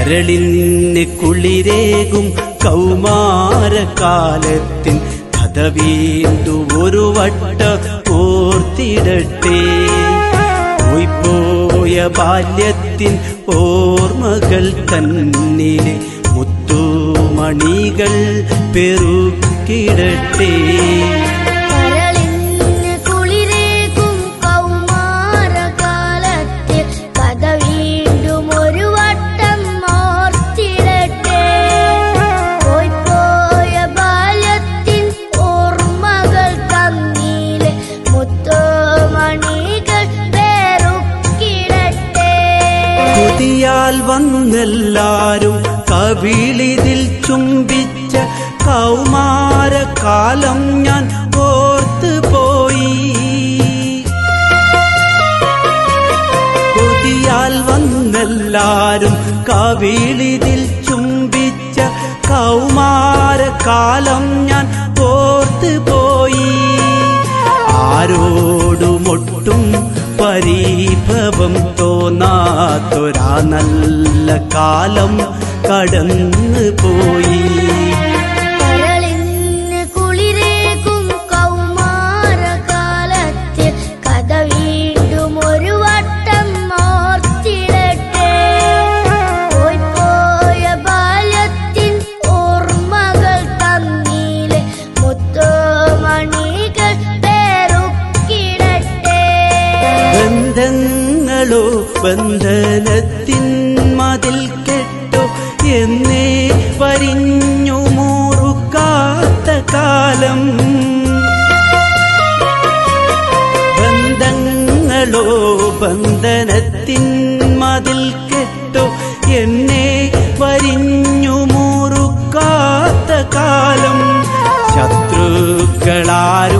കരളിന് കുളിരേകും കൗമാരകാലത്തിൻ കഥ ഒരു വട്ട ഓർത്തിടട്ടെ. പോയ ബാല്യത്തിൻ ഓർമ്മകൾ തന്നിലെ മുത്തുമണികൾ പെറുക്കിടട്ടെ. കൊതിയാൽ വന്നെല്ലാരും കവിളിതിൽ ചുംബിച്ച കൗമാരകാലം ഞാൻ ഓർത്തു പോയി. കൊതിയാൽ വന്നെല്ലാരും കവിളിതിൽ ചുംബിച്ച കൗമാരകാലം ഞാൻ ഓർത്തു പോയി. ആരോടുമൊട്ടും പരീഭവം തോന്നാത്തൊരാ നല്ല കാലം കടന്നു പോയി. കരളിന് നിങ്ങളോ ബന്ധനത്തിൻ മതിൽ കെട്ടോ എന്നേ പരിഞ്ഞു മൂറുക്കാത്ത കാലം. ബന്ധങ്ങളോ ബന്ധനത്തിൻ മതിൽ കെട്ടോ എന്നെ പരിഞ്ഞു മൂറുക്കാത്ത കാലം. ശത്രുക്കളാരും